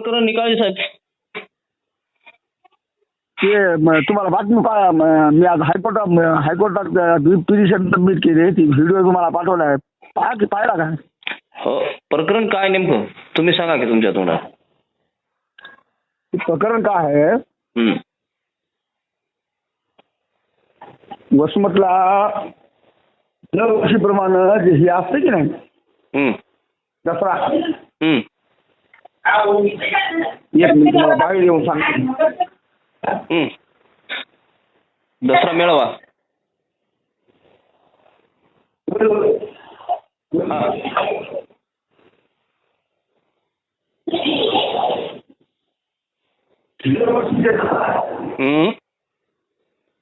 करून निकाळजे साहेब। ते तुम्हाला बातमी पा म- मी आज हायकोर्टात हायकोर्टात पिटिशन सबमिट केली ती व्हिडिओ तुम्हाला पाठवलाय पाहा की पाहिला का हो? प्रकरण काय नेमकं। तुम्ही सांगा की तुमच्या तोंडात ते प्रकरण काय आहे हम्म. वसमतला दरवर्षीप्रमाणे जे हे असतं की नाही? हम्म. दसरा हम्म. एक मिनिट तुम्हाला बाहेर येऊन सांगतो हम्म. दसरा मेळावा. हा.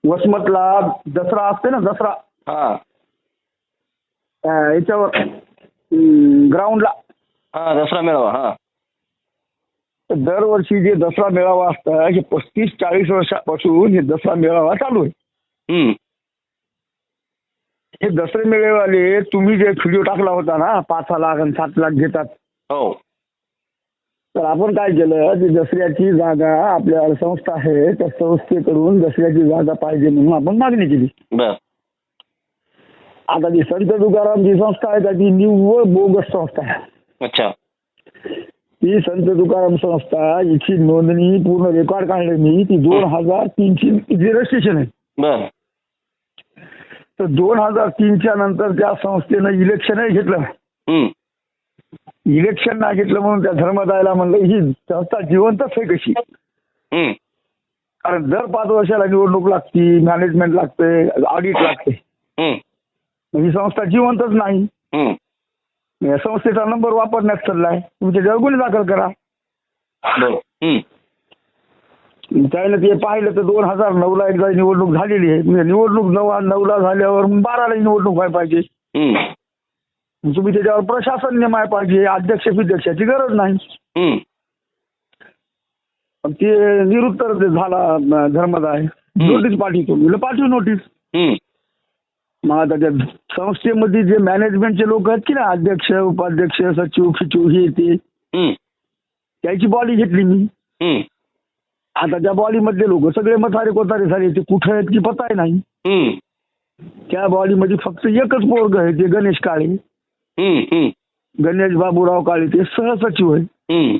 वसमतला दसरा असते ना दसरा? हा. याच्यावर ग्राउंडला हा दसरा मेळावा हा. दरवर्षी जे दसरा मेळावा असतं हे पस्तीस चाळीस वर्षापासून हे दसरा मेळावा चालू आहे. हम्म. हे दसरे मेळेवाले तुम्ही जे व्हिडिओ टाकला होता ना पाच लाख आणि सात लाख घेतात. हो. तर आपण काय केलं की दसऱ्याची जागा आपल्या संस्था आहे त्या संस्थेकडून दसऱ्याची जागा पाहिजे म्हणून आपण मागणी केली. आता जी संत तुकाराम जी संस्था आहे ती निव्वळ बोगस संस्था आहे. अच्छा. ती संत तुकाराम संस्था हिची नोंदणी पूर्ण रेकॉर्ड काढले मी. ती दोन हजार तीनची रजिस्ट्रेशन आहे. तर दोन हजार तीनच्या नंतर त्या संस्थेनं इलेक्शनही घेतलं. इलेक्शन नाही घेतलं म्हणून त्या धर्मदायला म्हणलं ही संस्था जिवंतच आहे कशी. कारण दर पाच वर्षाला निवडणूक लागती मॅनेजमेंट लागते ऑडिट लागते. ही संस्था जिवंतच नाही. या संस्थेचा नंबर वापरण्यात चाललाय. जेव्हा गुन्हे दाखल करा. त्याला ते पाहिलं तर दोन हजार नऊला एकदा निवडणूक झालेली आहे. म्हणजे निवडणूक नऊ नऊला झाल्यावर मग बाराला निवडणूक व्हायला पाहिजे. तुम्ही त्याच्यावर प्रशासन नेमाय पाहिजे अध्यक्ष विध्यक्षाची गरज नाही. ते निरुत्तर झाला धर्मदाय. नोटीस पाठवतो पाठवू नोटीस. मग आता त्या संस्थेमध्ये जे मॅनेजमेंटचे लोक आहेत की ना अध्यक्ष उपाध्यक्ष सचिव फिचिव हे ते हम्म. त्याची बॉडी घेतली मी हम्म. आता त्या बॉडीमधले लोक सगळे मथारे कोतारे झाले ते कुठे आहेत की पताय नाही हम्म. त्या बॉडीमध्ये फक्त एकच पोरग आहे ते गणेश काळे हम्म. हम्म. गणेश बाबूराव काळे ते सहसचिव आहे हम्म.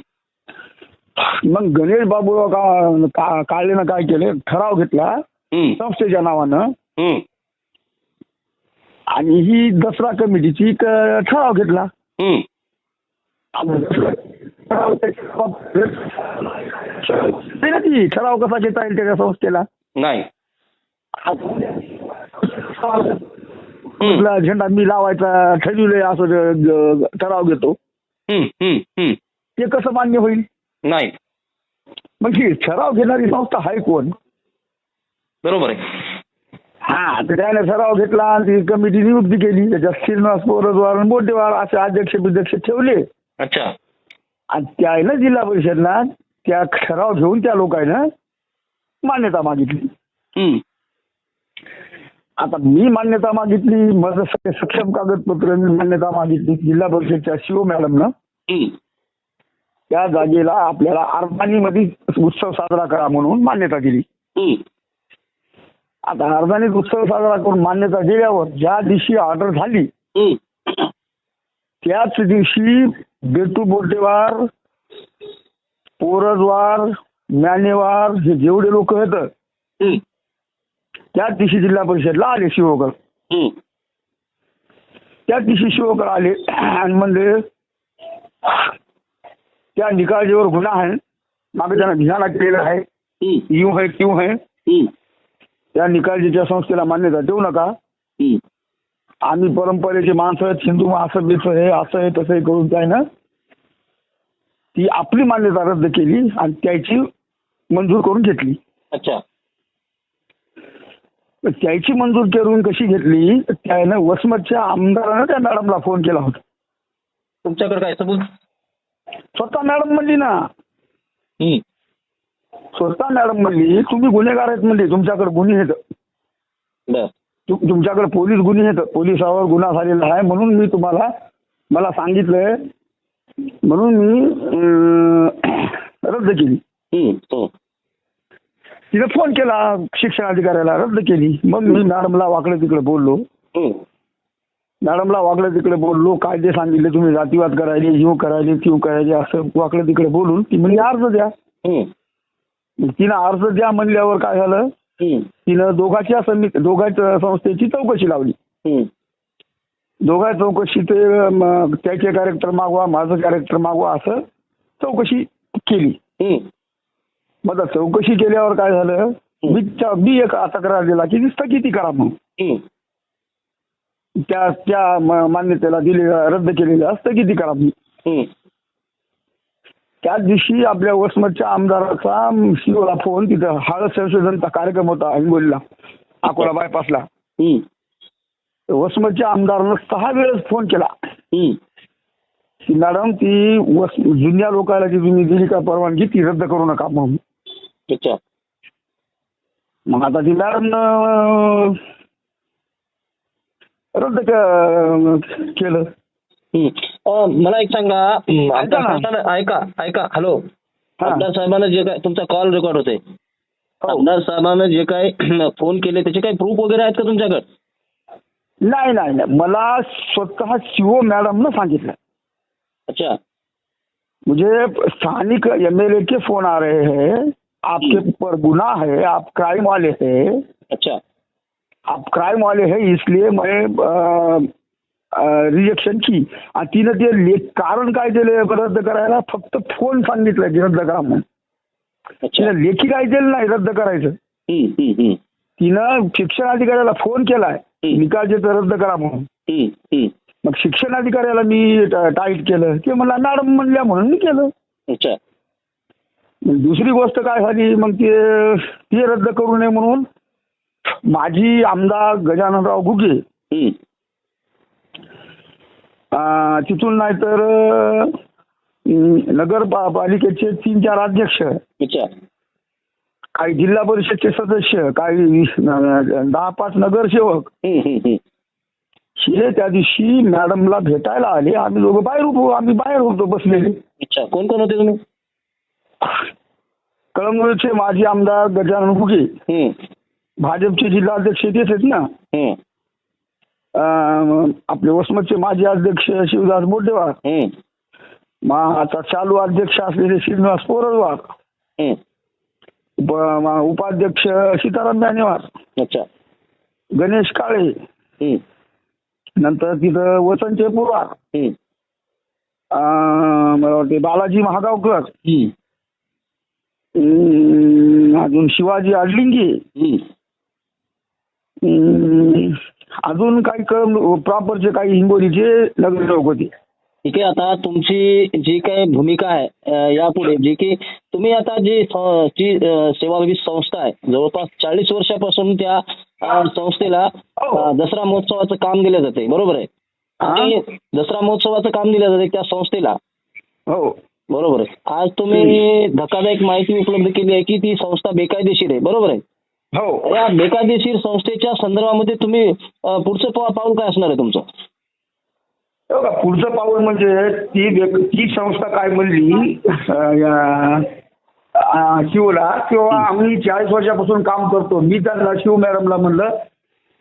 मग गणेश बाबूराव का, का काळेनं काय केलं ठराव घेतला हम्म. संस्थेच्या नावानं हम्म. आणि ही दसरा कमिटीची एक ठराव घेतला हम्म. ठराव त्याच्या- नाही ना ती ठराव कसा घेता येईल त्याच्या संस्थेला नाही आपला झेंडा मी लावायचा ठरविलंय असं ज- ज- ठराव घेतो हम्म. हम्म. हम्म. ते कसं मान्य होईल नाही मग ही ठराव घेणारी संस्था आहे कोण बरोबर आहे हा तर त्याने ठराव घेतला आणि ती कमिटी नियुक्ती केली त्याच्यात श्रीनिवास पोरद्वार आणि बोटेवार असे अध्यक्ष विध्यक्ष ठेवले अच्छा आणि त्या आहे ना जिल्हा परिषदला त्या ठराव घेऊन त्या लोकांना मान्यता मागितली हम्म. आता मी मान्यता मागितली माझं सगळे सक्षम कागदपत्र मी मान्यता मागितली जिल्हा परिषदच्या शिव मॅडमनं हम्म. त्या जागेला आपल्याला अर्धानीमध्ये उत्सव साजरा करा म्हणून मान्यता दिली हम्म. आता अर्धानीत उत्सव साजरा करून मान्यता दिल्यावर ज्या दिवशी ऑर्डर झाली. त्याच दिवशी बेटू बोटेवार पोरजवार म्यानेवार हे जेवढे लोक हम्म. त्याच दिवशी जिल्हा परिषदला आले शिवकर. त्याच दिवशी शिवकर आले आणि म्हणले त्या निकालजीवर गुन्हा आहे मागे त्यांना धियाना केलेला आहे. यू है क्यू है. त्या निकालजीच्या संस्थेला मान्यता देऊ नका. आम्ही परंपरेचे माणसं आहेत हिंदू महासभेचं हे असं आहे तसं आहे करून त्यानं ती आपली मान्यता रद्द केली आणि त्याची मंजूर करून घेतली. अच्छा. त्याची मंजूर करून कशी घेतली त्यानं वसमतच्या आमदारानं त्या मॅडमला फोन केला होता. तुमच्याकडे काय सबूत? स्वतः मॅडम म्हणली ना स्वतः मॅडम म्हणली तुम्ही गुन्हेगार आहेत म्हणली तुमच्याकडे गुन्हे आहेत. बर. तुमच्याकडे पोलीस गुन्हे आहेत. पोलिसावर गुन्हा झालेला आहे म्हणून मी तुम्हाला मला सांगितलंय. म्हणून मी रद्द केली. हो. तिने फोन केला शिक्षण अधिकाऱ्याला रद्द केली. मग मी मॅडमला वाकडे तिकडे बोललो. मॅडमला वाकडे तिकडे बोललो कायदे सांगितले तुम्ही जातीवाद करायले हिव करायले तीव करायले असं वाकडे तिकडे बोलून ती म्हणजे अर्ज द्या. तिनं अर्ज द्या म्हणल्यावर काय झालं? तिनं दोघांच्या समिती दोघांच्या संस्थेची चौकशी लावली. दोघा चौकशी ते म, त्याचे कॅरेक्टर मागवा माझं कॅरेक्टर मागवा असं चौकशी केली. मग चौकशी केल्यावर काय झालं? मी मी एक तक्रार दिला की ती स्थगिती करा मग. हम्म. त्या त्या म- मान्यतेला दिले रद्द केलेल्या स्थगिती करा हम्म. त्याच दिवशी आपल्या वसमतच्या आमदाराचा शिवला फोन तिथं हळद संशोधनचा कार्यक्रम होता हिंगोलीला अकोला बायपासला वसमतच्या आमदारानं सहा वेळेस फोन केला. की मॅडम ती वस जुन्या लोकांना जी तुम्ही दिली का परवानगी ती रद्द करू नका म्हणून. मग आता ती मॅडम रद्द केलं. मला एक सांगा आमदार ना. ऐका ऐका हॅलो हा. आमदार साहेबांना जे काय तुमचा कॉल रेकॉर्ड होते हो. आमदार साहेबांना जे काय फ़ोन केले त्याचे काही प्रूफ वगैरे आहेत का तुमच्याकडे नाही नाही नाही मला स्वतः शिवो मॅडमनं सांगितलं अच्छा मुझे स्थानिक एम एल ए के फ़ोन आ रहे हैं आपके ऊपर गुनाह है आप क्राइम वाले हैं अच्छा आप क्राइम वाले हैं इसलिए मैं रिजेक्शन की. तिनं ते ले कारण काय दिलं रद्द करायला? फक्त फोन सांगितलं की रद्द करा म्हणून. तिनं लेखी काय दिलं नाही रद्द करायचं? तिनं शिक्षण अधिकाऱ्याला फोन केलाय. निकाल देतं रद्द करा म्हणून. मग शिक्षण अधिकाऱ्याला मी टाईट केलं. ते मला मॅडम म्हणल्या म्हणून मी केलं. दुसरी गोष्ट काय झाली? मग ते ते रद्द करू नये म्हणून माजी आमदार गजाननराव घुगे तिथून नाहीतर अं, नगरपालिकेचे तीन चार अध्यक्ष. काही जिल्हा परिषदचे सदस्य काही दहा पाच नगरसेवक. हे त्या दिवशी मॅडमला भेटायला आले. आम्ही दोघं बाहेर होतो आम्ही बाहेर होतो बसलेले. कोण कोण होते तुम्ही? कळमनुरीचे माजी आमदार गजानन हम्म, भाजपचे जिल्हाध्यक्ष तेच आहेत ना. अं, आपले वसमतचे माजी अध्यक्ष शिवदास हम्म, मग आता चालू अध्यक्ष असलेले श्रीनिवास पोरडवार हम्म. उप- म- उपाध्यक्ष सीताराम जानेवार अच्छा. गणेश काळे. हम्म, नंतर तिथं वसंत पुरवार हम्म, अं, मला वाटते बालाजी महागावकर. हम्म, अं, अजून शिवाजी आडलिंगे. हम्म. अं, अजून काही कळम प्रॉपरचे काही हिंगोलीचे नगरसेवक होते. ठीक आहे आता तुमची जी काही भूमिका आहे यापुढे जी की तुम्ही आता जी जी सेवाभावी संस्था आहे जवळपास चाळीस वर्षापासून त्या संस्थेला अं, दसरा महोत्सवाचं काम दिलं जाते बरोबर आहे? आणि दसरा महोत्सवाचं काम दिलं जाते त्या संस्थेला? हो. बरोबर आहे. आज तुम्ही धक्कादायक माहिती उपलब्ध केली आहे की ती संस्था बेकायदेशीर आहे बरोबर आहे? हो. या बेकायदेशीर संस्थेच्या संदर्भामध्ये तुम्ही पुढचं पाऊल काय असणार आहे तुमचं? हो पुढचं पाऊल म्हणजे ती ती संस्था काय म्हणली शिवला किंवा आम्ही चाळीस वर्षापासून काम करतो. मी त्यांना शिव मॅडमला म्हणलं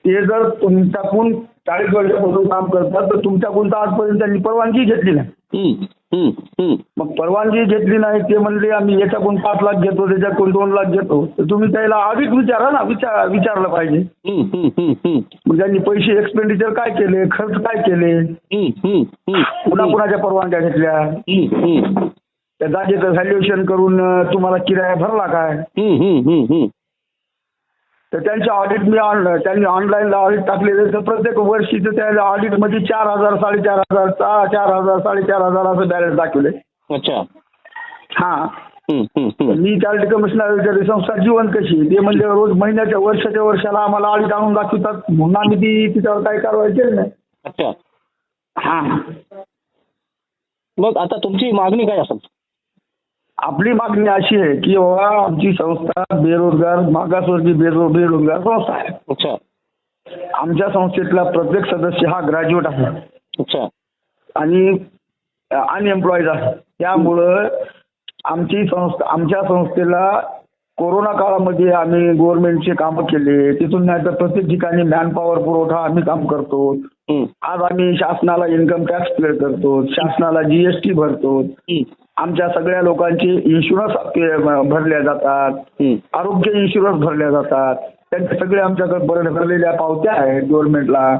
ते जर तुमच्याकडून चाळीस वर्षापासून काम करतात तर तुमच्याकडून तर आजपर्यंत त्यांनी परवानगी घेतली नाही. मग परवानगी घेतली नाही ते म्हणले आम्ही याच्याकडून पाच लाख घेतो त्याच्याकडून दोन लाख घेतो. तर तुम्ही त्याला ऑडिट विचारा ना विचार विचारलं पाहिजे. त्यांनी पैसे एक्सपेंडिचर काय केले खर्च काय केले. कुणा कुणाच्या परवानग्या घेतल्या. त्या जागेचं व्हॅल्युएशन करून तुम्हाला किराया भरला काय हम्म, हम्म, हम्म, हम्म. तर त्यांचे ऑडिट मी ऑन त्यांनी ऑनलाईनला ऑडिट टाकलेले तर प्रत्येक वर्षीचं त्या ऑडिटमध्ये चार हजार साडेचार हजार चार हजार साडेचार हजार असं बॅलन्स दाखवले. अच्छा. हां. मी चॅरिटी कमिशनर संस्था जीवन कशी ते म्हणजे रोज महिन्याच्या वर्षाच्या वर्षाला आम्हाला ऑडिट आणून दाखवतात. म्हणून आम्ही ती तिच्यावर काही कारवाई केली नाही. अच्छा. हां. मग आता तुमची मागणी काय असेल? आपली मागणी अशी आहे की बाबा आमची संस्था बेरोजगार मागासवर्गीय बेरो बेरोजगार संस्था आहे. अच्छा. आमच्या संस्थेतला प्रत्येक सदस्य हा ग्रॅज्युएट आहे. अच्छा. आणि अनएम्प्लॉईज आहे. त्यामुळं आमची संस्था आमच्या संस्थेला कोरोना काळामध्ये आम्ही गव्हर्नमेंटचे कामं केले. तिथून नाही तर प्रत्येक ठिकाणी मॅन पॉवर पुरवठा आम्ही काम करतो. आज आम्ही शासनाला इन्कम टॅक्स पे करतो शासनाला जीएसटी भरतो. आमच्या सगळ्या लोकांचे इन्शुरन्स भरल्या जातात. आरोग्य इन्शुरन्स भरल्या जातात. त्यांचे सगळे आमच्याकडे भर- भरलेल्या पावत्या आहेत गव्हर्नमेंटला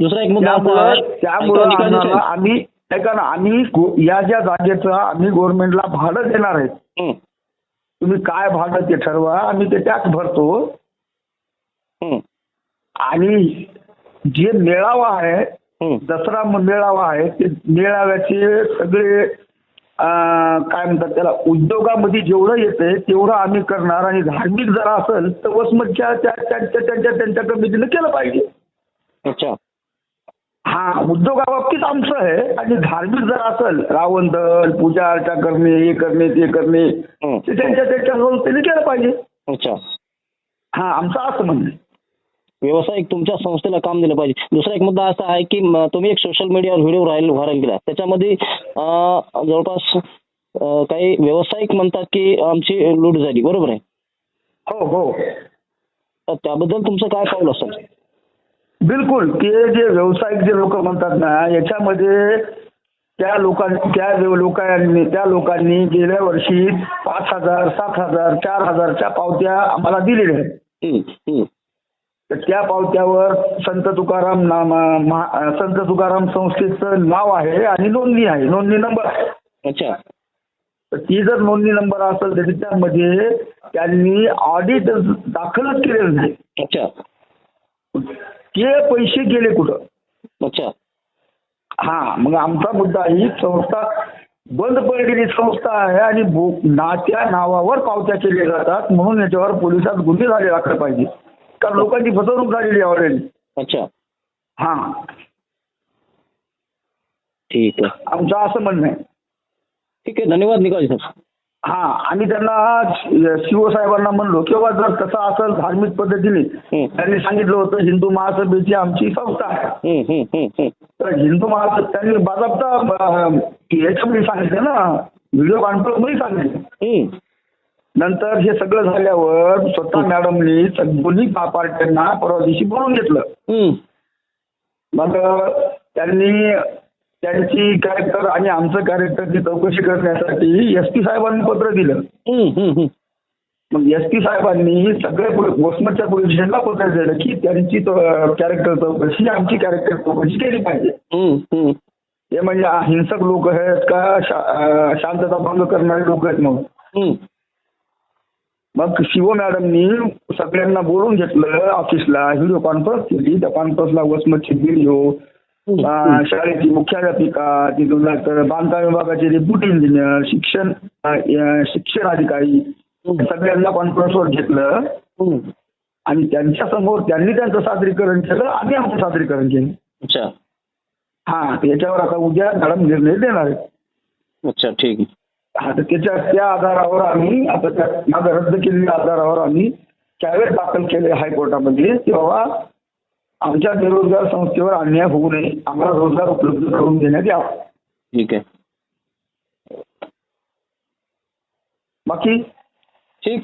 दुसरा एक मुद्दा त्यामुळं. आम्ही ऐका ना आम्ही या ज्या जागेचं आम्ही गव्हर्नमेंटला भाडं देणार आहे तुम्ही काय भाडं ते ठरवा आम्ही ते टॅक्स भरतो. आणि जे मेळावा आहे. दसरा मेळावा आहे ते मेळाव्याचे सगळे काय म्हणतात त्याला उद्योगामध्ये जेवढं येते तेवढं आम्ही करणार आणि धार्मिक जर असेल तर वसमतच्या त्या त्यांच्या त्यांच्या कमिटीनं केलं पाहिजे अच्छा हा उद्योगाबाबतीत आमचं आहे आणि धार्मिक जर असेल रावण दल पूजा अर्चा करणे हे करणे ते करणे. ते त्यांच्या त्यांच्या संस्थेने केलं पाहिजे अच्छा हा आमचं असं म्हणणं. व्यावसायिक तुमच्या संस्थेला काम दिलं पाहिजे. दुसरा एक मुद्दा असा आहे की तुम्ही एक सोशल मीडियावर व्हिडिओ व्हायरल व्हायरल केला. त्याच्यामध्ये जवळपास काही व्यावसायिक म्हणतात की आमची लूट झाली. बरोबर आहे? हो हो. तर त्याबद्दल तुमचं काय पाऊल असेल? बिलकुल. ते जे व्यावसायिक जे लोक म्हणतात ना याच्यामध्ये त्या लोकांनी त्या लोकांनी त्या लोकांनी गेल्या वर्षी पाच हजार सात हजार चार हजारच्या पावत्या आम्हाला दिलेल्या आहेत. तर त्या पावत्यावर संत तुकाराम नाम महा- संत तुकाराम संस्थेचं नाव आहे आणि नोंदणी आहे. नोंदणी नंबर आहे. अच्छा. तर ती जर नोंदणी नंबर असेल तर त्यामध्ये त्यांनी ऑडिट दाखलच केलेलं नाही. अच्छा. ते पैसे गेले कुठं? अच्छा. हा मग आमचा मुद्दा ही संस्था बंद पडलेली संस्था आहे आणि नात्या नावावर पावत्या केल्या जातात म्हणून याच्यावर पोलिसात गुन्हे झाले राखले पाहिजे. कारण लोकांची फसवणूक झालेली आहे ऑलरेडी अच्छा। हा। ठीक आहे आमचं असं म्हणणं आहे ठीक आहे धन्यवाद निकाल सर। हा आम्ही त्यांना शिवसाहेबांना म्हणलो किंवा जर तसं असेल धार्मिक पद्धतीने हम्म. त्यांनी सांगितलं होतं हिंदू महासभेची आमची संस्था आहे. तर हिंदू महासभा त्यांनी बाजाबता अं, याच्यामध्ये सांगितलं ना व्हिडिओ कॉन्फरन्समध्ये सांगितलं हम्म. नंतर हे सगळं झाल्यावर स्वतः मॅडमनी दोन्ही पार्ट्यांना परवा दिवशी बोलून घेतलं. मग त्यांनी त्यांची कॅरेक्टर आणि आमचं कॅरेक्टरची चौकशी करण्यासाठी एस पी साहेबांनी पत्र दिलं. मग एस पी साहेबांनी सगळे वसमतच्या पोलीस स्टेशनला पत्र दिलं की त्यांची कॅरेक्टर चौकशी आमची कॅरेक्टर चौकशी केली पाहिजे. हे म्हणजे हिंसक लोक आहेत का शांतता भंग करणारे लोक आहेत म्हणून. मग शिव मॅडमनी सगळ्यांना बोलून घेतलं ऑफिसला व्हिडिओ कॉन्फरन्स केली. त्या कॉन्फरन्सला वसमतचे व्हिडिओ शाळेची मुख्याध्यापिका तिथून तर बांधकाम विभागाचे डेप्युटी इंजिनियर शिक्षण शिक्षण अधिकारी सगळ्यांना कॉन्फरन्सवर घेतलं. आणि त्यांच्यासमोर त्यांनी त्यांचं सादरीकरण केलं आम्ही आमचं सादरीकरण केलं. अच्छा. हा याच्यावर आता उद्या मॅडम निर्णय देणार आहेत. अच्छा ठीक. आहे त्याच्या त्या आधारावर आम्ही आता त्या रद्द केलेल्या आधारावर आम्ही त्यावेळेस दाखल केले हायकोर्टामध्ये की बाबा आमच्या बेरोजगार संस्थेवर अन्याय होऊ नये. आम्हाला रोजगार उपलब्ध करून देण्यात यावा. ठीक आहे. बाकी? ठीक.